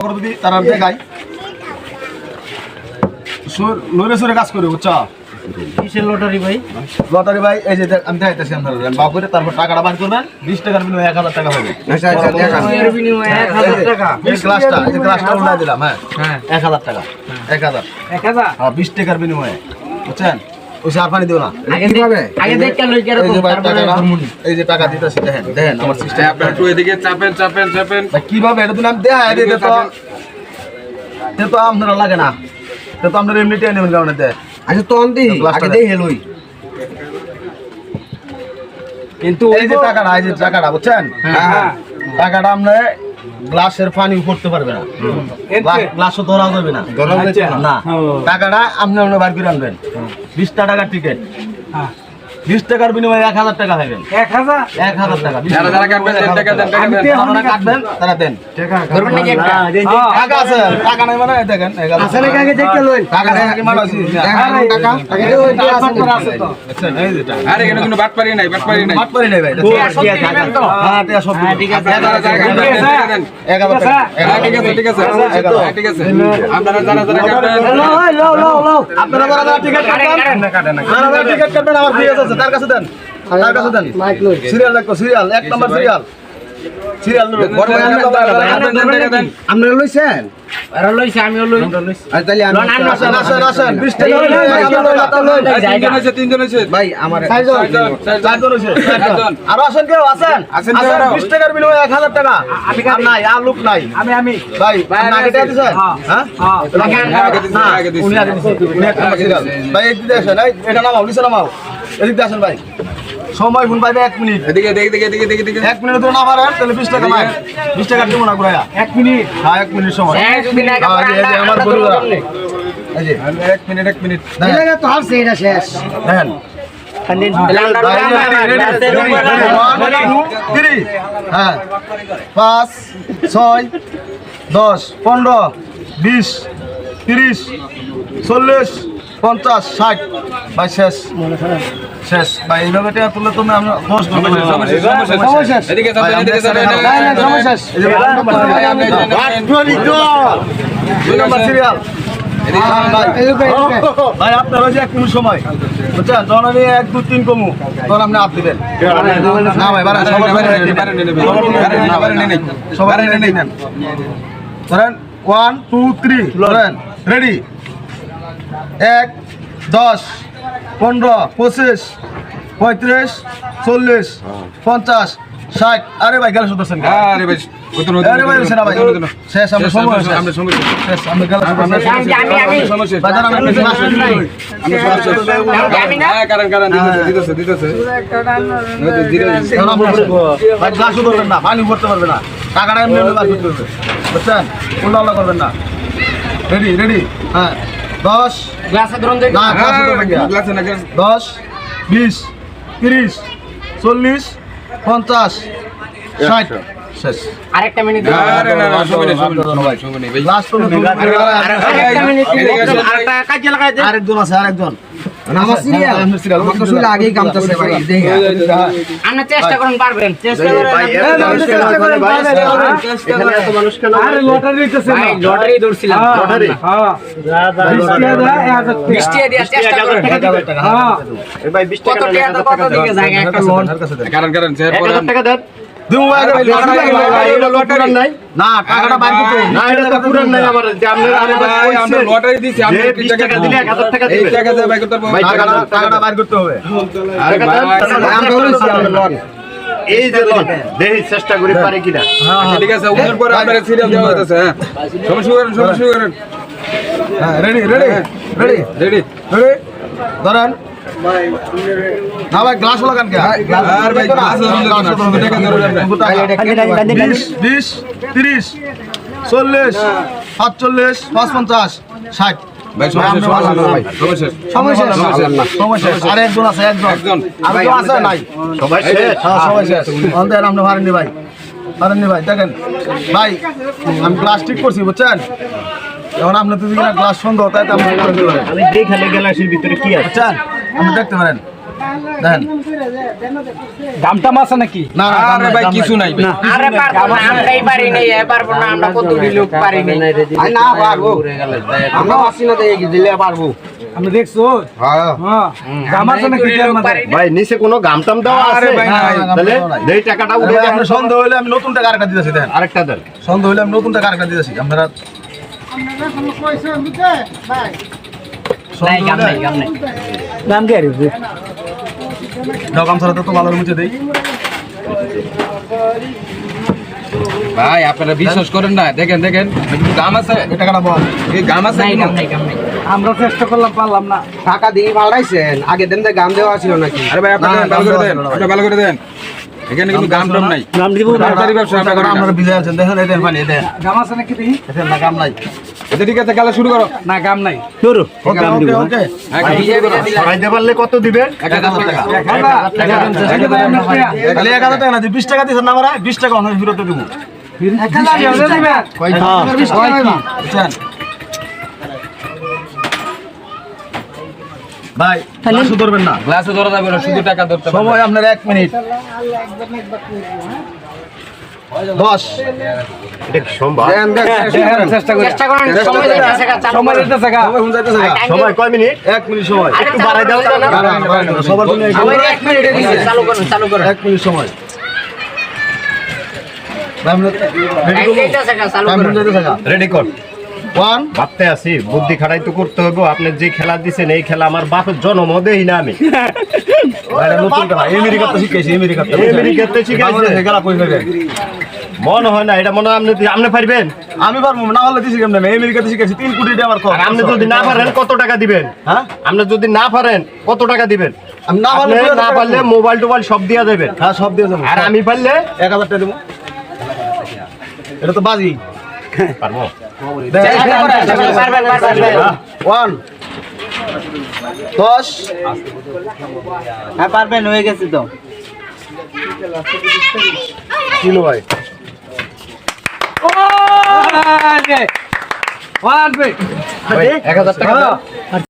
করে দিদি তারা সুর- কাজ করে বুঝছ? কিসের লটারি ভাই? লটারি ভাই এই যে আমি দেখাইতেছি আপনার তারপর টাকাটা বার করবেন বিশ টাকার বিনিময়ে এক হাজার টাকা হবে। এক হাজার টাকা। এই দিলাম হ্যাঁ। হ্যাঁ। এক হাজার টাকা এক হাজার। এক হাজার? হ্যাঁ বিশ টাকার বিনিময়ে বুঝছেন? ওই সার পানি দিও না আগে দেখ- আগে লই এই কীরকম যে ভাই তারপরে টাকাটা এই যে টাকা দিতেছি দেখেন দেখেন আমার সিস্টেম আপনার একটু এদিকে চাপেন চাপেন চাপেন। কীভাবে? এটা তো আমি দেখাই দিতে তো এটা তো আপনারা লাগে না। এটা তো আপনারা এমনি টেনে নেবেন কারণে দেয়। আচ্ছা তখন দি আগে দেই হেলুই কিন্তু এই যে টাকাটা এই যে টাকাটা বুঝছেন? হ্যাঁ। টাকাটা আমরা গ্লাসের পানি করতে পারবে না। গ্লাসও ধরাও যাবে না। না। টাকাটা আপনি আপনার বার করে আনবেন বিশটা টাকার টিকিট হ্যাঁ। বিশ টাকার বিনিময়ে এক হাজার টাকা পাবেন এক হাজার এক হাজার টাকা যারা যারা কাটবেন টাকা দেন টাকা দেন কাটবেন তারা দেন ধরবেন নাকি একটা টাকা আছে টাকা নাই মানে দেখেন নাকি আগে দেখতে লই টাকা নাই কি মানুষ টাকা দিয়ে আছে যে আরে কোনো বাট পারি নাই বাট পারি নাই মাঠ পারি নাই ভাই এটা। দিবেন তো? হ্যাঁ, টাকা সব হ্যাঁ, ঠিক আছে। এক হাজার টাকা, টাকা টাকা টাকা, হ্যাঁ, ঠিক আছে ঠিক আছে হ্যাঁ, ঠিক আছে আপনারা যারা যারা কাটবেন লও লও লও আপনারা যারা যারা টিকিট কাটবেন যারা যারা টিকিট কাটবেন আমার ফ্রি আছে তার কাছে দেন। তার কাছে দেন। সিরিয়াল দেখো সিরিয়াল। এক নাম্বার সিরিয়াল। আপনারা লইছেন? আমি লন, আনব। আসেন আসেন আসেন 20 টাকা লই, লই, লই, লই, লই, লই। এই তিনজন হয়েছে তিনজন হয়েছে। ভাই আমার চারজন, চারজন। চারজন হইছে চারজন। আরও আসেন কেউ? আছেন আছেন কেউ? আরও? 20 টাকার বিনিময়ে 1000 টাকা। নাই আর লোক নাই। আমি আমি। ভাই আপনি আগে টাকা দিছেন। হ্যাঁ হ্যাঁ? হ্যাঁ, আগে দিছি, না, আগে দিছি। উনি আগে দিছে, উনি এক নাম্বার সিরিয়াল। ভাই এদিক দিয়ে আসেন, এই, এটা নামাও, নিচে নামাও। এদিক দিয়ে আসেন ভাই। সময় গুণ পাইবে এক মিনিট। এদিকে এদিকে এদিকে এদিকে এদিকে এদিকে। এক মিনিট ধরে না পারেন তাহলে বিশ টাকা নাই বিশ টাকা দেবো না ঘুরাইয়া। এক মিনিট। হ্যাঁ এক মিনিট সময়। হ্যাঁ, আমার গরুরা। এক মিনিট এক মিনিট। শেষ। দেখেন। হ্যাঁ পাঁচ ছয় দশ পনেরো বিশ তিরিশ চল্লিশ পঞ্চাশ ষাট ভাই শেষ শেষ ভাই এইভাবে টাকা তুললে তুমি আমরা ভাই, যে এক সময় বুঝছেন আমি এক দু তিন কমু তখন আপনি হাত দিবেন না ভাই ধরেন ওয়ান টু থ্রি ধরেন রেডি এক দশ পনেরো পঁচিশ পঁয়ত্রিশ চল্লিশ পঞ্চাশ ষাট। আরে ভাই গেলে শুধু আরে ভাই আরে ভাই শেষ আমরা সময় আমরা সময় শেষ। আমরা গেলে আমি আমি আমি সমস্যা বাজার আমরা কিছু না আমি হ্যাঁ কারণ কারণ দিতেছে দিতেছে দিতেছে দিতেছে। এখন আমরা ভাই গ্লাসও ধরবেন না পানি ভরতে পারবে না। টাকাটা এমনি এমনি করতে হবে। বুঝছেন? উল্টা উল্টা করবেন না। রেডি রেডি হ্যাঁ। দশ গ্লাসে ধরুন দেখি না গ্লাসও ধরবেন না। গ্লাসে না দশ বিশ তিরিশ চল্লিশ পঞ্চাশ ষাট শেষ আরেকটা মিনিট আরেকজন আছে আরেকজন আমার সিরিয়াল আমার তো শুলে আগেই কামতাছে ভাই আপনি চেষ্টা করুন পারবেন। চেষ্টা করেন আরে লটারি দিতেছে ভাই লটারি ধরছিলাম লটারি। হ্যাঁ। বৃষ্টি দিয়ে চেষ্টা করেন এক হাজার টাকা, হ্যাঁ। কত টাকা কত দিকে জায়গা একটা লোন। কারণ কারণ সে পরে টাকা দেন। দিবো ভাই, আগে ভাই, লটারি, লটারি, লটারি, লটারি। না টাকাটা বাইর করতে না এটা তো পুরান নাই আমার যে আপনার আরে ভাই আমরা লটারি দিছি আমরা কি টাকা দিলে 1000 টাকা দিলে 1000 টাকা ভাই করতে পারব টাকাটা- টাকাটা বাইর করতে হবে। আরে ভাই আমরা লইছি আমরা লন। এই যে লোন চেষ্টা করে পারে কিনা। ঠিক আছে ওদের পরে আপনার সিরিয়াল দেওয়া হইতাছে হ্যাঁ। সমস্যা করেন সমস্যা করেন। হ্যাঁ। Ready ready ready ready ready ধরেন। না ভাই গ্লাস লাগান কে? আর ভাই গ্লাস ভাই? শেষ হ্যাঁ ভাই। দেখেন। ভাই আমি প্লাস্টিক করছি বুঝছেন? এখন আপনি যদি কিনা গ্লাস সন্দেহ তাই আমি ভিতরে কি আছে? আপনি দেখতে পারেন। দেন দামটা আছে নাকি? না আরে ভাই কিছু নাই। ভাই। আরে পারব না আমরাই পারি নাই এ পারব না আমরা কত লোক পারি নাই। না পারব। আমরা আসি না দেখি দিলে পারব। আপনি দেখছ? হ্যাঁ। হ্যাঁ। আছে নাকি লোক পারি নাই। ভাই নিচে কোনো গাম টাম আছে? ভাই, তাহলে। যেই টাকাটা উঠে ভাই, সন্দেহ হলে আমি নতুন টাকা আরেকটা দিতেছি দেন। আরেকটা দেন। সন্দেহ হলে আমি নতুন টাকা আরেকটা দিতেছি আপনারা নাই গাম নাই গাম নাই। দাম কে আরে দাও গামছাটা তো ভালো মুছে দেই। ভাই আপনারা বিশ্বাস করেন না। দেখেন দেখেন গাম আছে? এই টাকাটা বল? এই গাম আছে নাই গাম নাই গাম নাই। আমরা চেষ্টা করলাম পারলাম না। টাকা দিয়ে পাল্টাইছেন আগে দেন দিয়ে গাম দেওয়া ছিল নাকি? আরে ভাই আপনারা ভালো করে দেন আপনারা ভালো করে দেন। এখানে কিন্তু গাম টাম নাই। দাম দিব। ব্যবসা আমরা। বিজয় আছেন দেখেন এই দেন পানি এই দেন। দাম আছে নাকি দেখি? দেখেন না গাম নাই। এটা ঠিক আছে খেলা শুরু করো না গাম নাই ধরো গাম দিব হ্যাঁ, সরাইতে পারলে কত দিবে এক হাজার টাকা খালি এক হাজার টাকা না বিশ টাকা দিয়েছেন না আমরা বিশ টাকা অনেক ফিরত দিব বুঝছেন ভাই গ্লাসও ধরবেন না। ধরা যাবে না শুধু টাকা ধরতে সময় আপনার এক মিনিট। দশ সময় কয় মিনিট? এক মিনিট সময়। একটু বাড়াই দেওয়া সবার জন্য এক মিনিট। সময়। রেডি কর ভাবতে আছি বুদ্ধি খাটাই তো করতে হবে আপনি যে খেলা দিছেন এই খেলা আমার বাপের জন্ম দেই না আমি। এটা আমেরিকাতে শিখাইছি, আমেরিকাতে। আমেরিকাতে শিখাইছে? খেলা কই করে? মনে হয় না এটা মনে হয় আপনি আপনি পারবেন? আমি পারব না হলে দিছি কেমনে? আমি আমেরিকাতে শিখাইছি তিন কোটি টাকা আমার। আপনি যদি না পারেন কত টাকা দিবেন? হ্যাঁ? আপনি যদি না পারেন কত টাকা দিবেন? না পারলে না পারলে মোবাইল টোবাইল সব দিয়া দেবেন। হ্যাঁ সব দিয়ে যাব আর আমি পারলে এক হাজার টাকা দেবো। এটা তো বাজি। পারব? ওয়ান দশ হ্যাঁ পারবেন হয়ে গেছে তো কিলো ভাই এক হাজার টাকা।